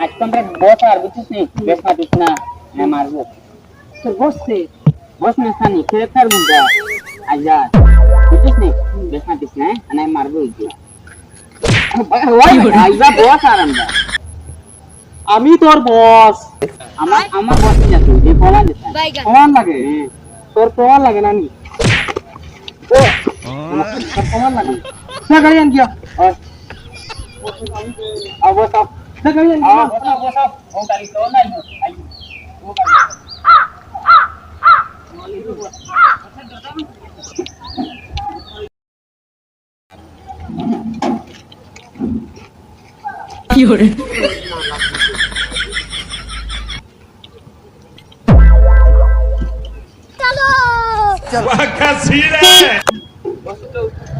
আজকে আমরা বস আর বুঝছিস নি বেশ মাতিস না হ্যাঁ মারবো তো বসছে বস না স্থানি খেলে তার মুদ্রা আজা বুঝছিস নি বেশ মাতিস না হ্যাঁ মারবো ইজি আইবা বস আর আমরা আমি তোর বস আমার আমার বস না তুই যে বলা দিস প্রমাণ লাগে তোর প্রমাণ লাগে না নি ও তোর প্রমাণ লাগে না গাড়ি আন গিয়া অবস্থা না গাড়ি আন আ গিয়া বসা বসা ও গাড়ি তো নাই আই ও গাড়ি বস তো dia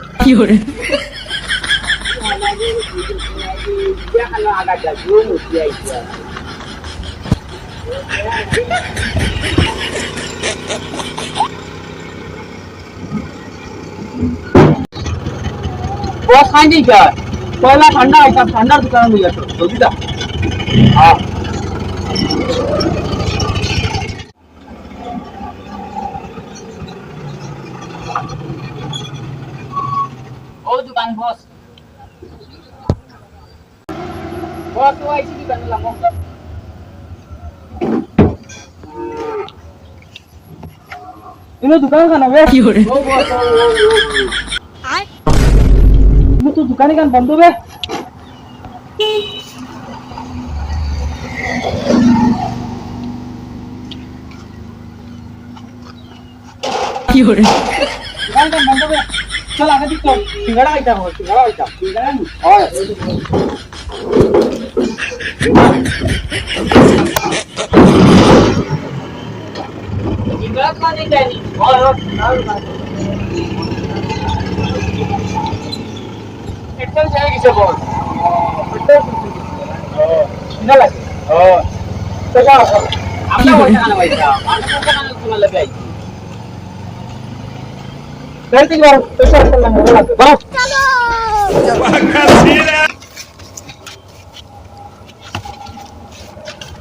kalau agak સાંજી ગયા પહેલા ઠંડા હતા ઠંડા દુકાન ગયા છો જોગીતા હા ইনো দোকান খান oh, oh. ইনো তো দোকানে কান বন্ধ বে? দোকান কান বন্ধ বে? চল আগে দিক সিঙ্গাড়া আইতাম সিঙ্গাড়া আইতাম সিঙ্গাড়া হয় পেট্রোল ছেড়ে গেছে বল না লাগে Oh, তো যাও আমরা ওই টাকা পয়সা। আমরা টাকা তোমার লাগে আইছি। বেরতে গেল পেট্রোল করলাম বলো বলো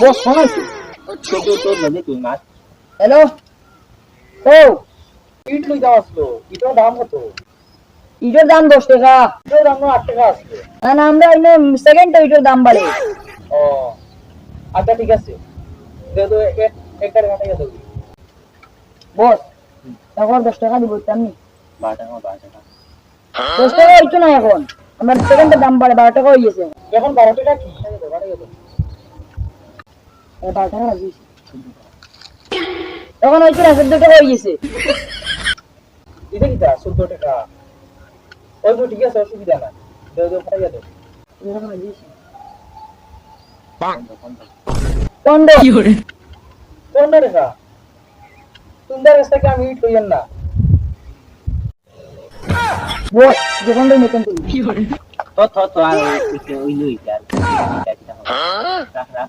বস শোনাইছি তো তো তো বলে তুই মাছ হ্যালো ও ইট লই যাও আসলো। ইটার দাম কত? ইটোর দাম দশ টাকা। ইটার দাম আট টাকা আসলো। না না আমরা এনে সেকেন্ড ইটোর দাম বাড়ে। ও আচ্ছা ঠিক আছে। দে দো এক এক টাকা টাকা দেবো বস এখন দশ টাকা দিব বারো টাকা বারো টাকা। দশ টাকা হইতো না এখন। আমার সেকেন্ডের দাম বাড়ে বারো টাকা হয়ে গেছে। এখন বারো টাকা কি? এখন হয়েছে না চোদ্দ টাকা হয়ে গেছে। কি চোদ্দ টাকা। ওই তো ঠিক আছে অসুবিধা না আমি ইট লইয়েন না। বস যখন নতুন তুমি তো তো তো আর ওই ওই লই রাখ রাখ।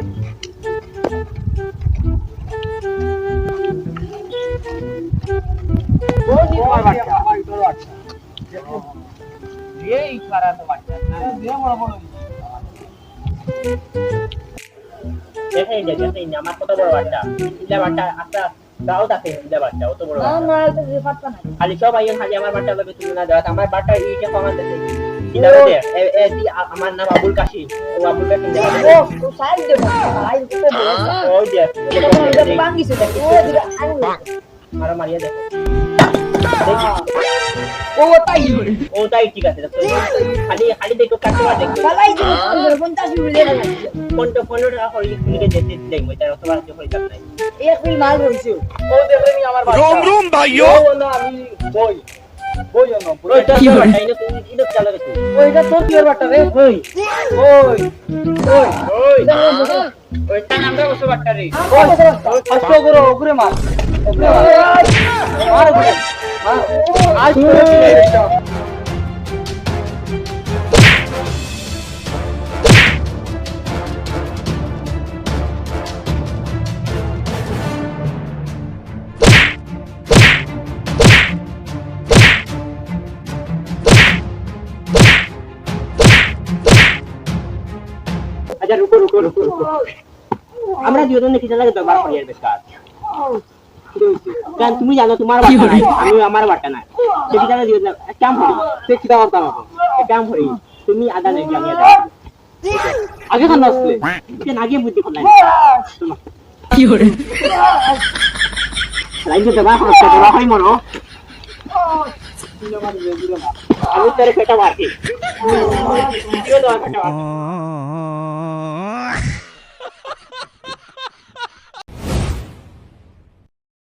বাচ্চা দেখে এই যে দেখে এই যে আমার কত বড় বাচ্চা ইলা বাচ্চা একটা দাও তাকে ইলা বাচ্চা অত বড় খালি সব আইন খালি আমার বাচ্চা লগে তুমি না দেওয়া আমার বাচ্চা নাম আবুল দেখো। ওটাই ওটাই ঠিক আছে খালি খালি দেখো কাটবা দেখো খালাই দিন 50 মিলে না 50 15 টাকা হই লিখে দিতে মই তার অথবা কিছু হই যাবে এক বিল মাল হইছো ও দেখলে নি আমার রুম রুম ভাইও না আমি বই বই বাটা রে মার ওগুরে মার আজ করে দিলে এটা আচ্ছা রুকো রুকো রুকো রুকো আমরা দুজনে কিছু লাগে ব্যবহার করি আর বেকার কারণ তুমি জানো তোমার বাটা নাই আমি আমার বাটা নাই। সে কি জানো দিও কাম করি সে করতাম এখন কাম করি তুমি আদা নেই আমি আদা আগে খান আসলে সে নাগে বুদ্ধি করলাই লাইন তো ব্যবহার করতে ব্যবহার হয় মনো আমি তোর পেটা মারছি তোমার পেটা মার